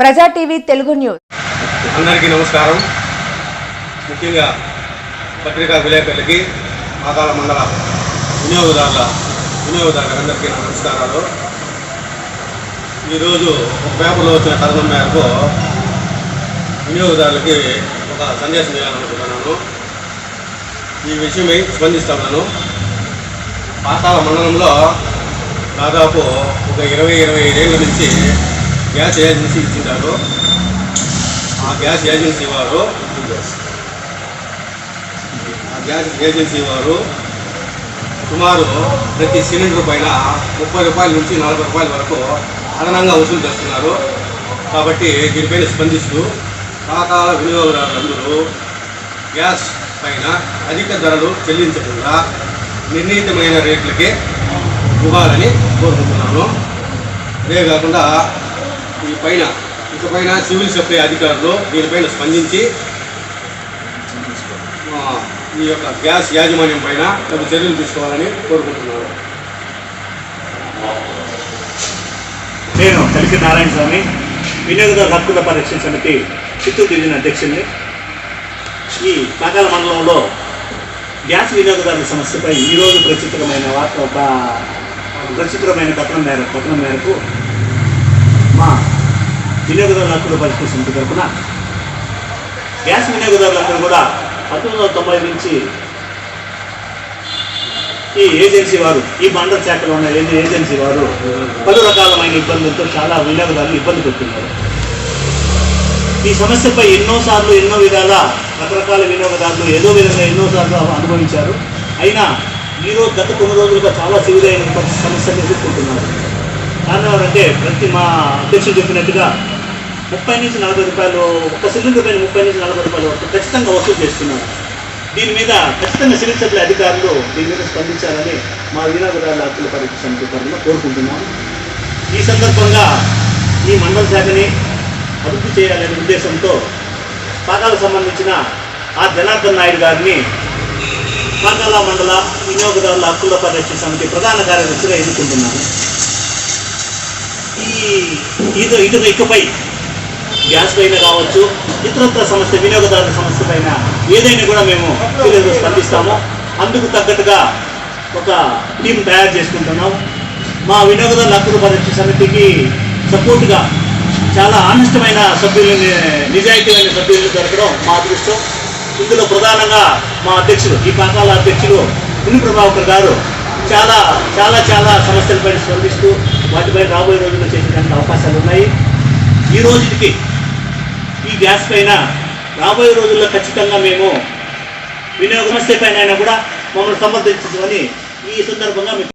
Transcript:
ప్రజా TV Telugu news. అందరికీ నమస్కారం. ముఖ్యంగా పత్రికా విలేకరులకి పాతాళ మండల వినియోగదారుల వినియోగదారులందరికీ నా నమస్కారాలు. ఈరోజు ఒక పేపర్లో వచ్చిన కథనం మేరకు వినియోగదారులకి ఒక సందేశం ఇవ్వాలనుకుంటున్నాను. ఈ విషయమై స్పందిస్తున్నాను పాతాళ మండలంలో దాదాపు ఒక ఇరవై ఇరవై ఐదేళ్ళ నుంచి గ్యాస్ ఏజెన్సీ ఇచ్చింటారు ఆ గ్యాస్ ఏజెన్సీ వారు ఆ గ్యాస్ ఏజెన్సీ వారు సుమారు ప్రతి సిలిండర్ పైన ముప్పై రూపాయల నుంచి నలభై రూపాయల వరకు అదనంగా వసూలు చేస్తున్నారు. కాబట్టి దీనిపైన స్పందిస్తూ పాతాల వినియోగదారులందరూ గ్యాస్ పైన అధిక ధరలు చెల్లించకుండా నిర్ణీతమైన రేట్లకే ఇవ్వాలని కోరుకుంటున్నాను. అదే కాకుండా ఈ పైన ఇకపైన సివిల్ సప్లై అధికారులు దీనిపైన స్పందించి ఈ యొక్క గ్యాస్ యాజమాన్యం పైన తగు చర్యలు తీసుకోవాలని కోరుకుంటున్నారు. నేను కలిసి నారాయణ స్వామి వినియోగదారు హక్కుల పరిరక్షణ సమితి చిత్తూరు డివిజన్ అధ్యక్షుడిని. ఈ పాకాల మండలంలో గ్యాస్ వినియోగదారుల సమస్యపై ఈరోజు ప్రచిత్రమైన వార్త ఒక ప్రచురితమైన కథనం మేర కథనం మేరకు మా పరిస్థితి హక్కుల సమితి తరఫున గ్యాస్ వినియోగదారులందరూ కూడా పంతొమ్మిది వందల తొంభై నుంచి ఈ ఏజెన్సీ వారు ఈ మండల శాఖలో ఉన్న ఏజెన్సీ వారు పలు రకాలమైన ఇబ్బందులతో చాలా వినియోగదారులు ఇబ్బంది పెడుతున్నారు. ఈ సమస్యపై ఎన్నోసార్లు ఎన్నో విధాల రకరకాల వినియోగదారులు ఏదో విధంగా ఎన్నోసార్లు అనుభవించారు. అయినా ఈరోజు గత కొన్ని రోజులుగా చాలా సివిలైన సమస్యలు ఎదుర్కొంటున్నారు. కారణం అంటే ప్రతి మా అధ్యక్షుడు చెప్పినట్టుగా ముప్పై నుంచి నలభై రూపాయలు ఒక సిలిండర్ పైన ముప్పై నుంచి నలభై రూపాయలు వరకు ఖచ్చితంగా వసూలు చేస్తున్నారు. దీని మీద ఖచ్చితంగా సివిల్ సప్లై అధికారులు దీని మీద స్పందించాలని మా వినియోగదారుల హక్కుల పరీక్ష సమితి పరంగా కోరుకుంటున్నాం ఈ సందర్భంగా ఈ మండల శాఖని అభివృద్ధి చేయాలనే ఉద్దేశంతో పాకాలకు సంబంధించిన ఆ జనార్దన్ నాయుడు గారిని పాకాల మండల వినియోగదారుల హక్కుల పరిరక్షణ సమితి ప్రధాన కార్యదర్శిగా ఎన్నుకుంటున్నాను ఈ ఇది ఇది ఇకపై గ్యాస్ పైన కావచ్చు ఇతరత్ర సమస్య వినియోగదారుల సమస్య పైన ఏదైనా కూడా మేము చర్యలు స్పందిస్తాము. అందుకు తగ్గట్టుగా ఒక టీం తయారు చేసుకుంటున్నాం. మా వినియోగదారుల హక్కులు పరిరక్షణ సమితికి సపోర్ట్గా చాలా ఆనిష్టమైన సభ్యులు నిజాయితీమైన సభ్యులు దొరకడం మా అదృష్టం. ఇందులో ప్రధానంగా మా అధ్యక్షులు ఈ పాకాల అధ్యక్షులు ముని ప్రభాకర్ గారు చాలా చాలా చాలా సమస్యలపై స్పందిస్తూ వాటిపై రాబోయే రోజుల్లో చేసేటువంటి అవకాశాలు ఉన్నాయి. ఈ రోజుకి ఈ గ్యాస్ పైన రాబోయే రోజుల్లో ఖచ్చితంగా మేము వినియోగ సమస్య పైన కూడా మమ్మల్ని సమర్థించుకొని ఈ సందర్భంగా మీకు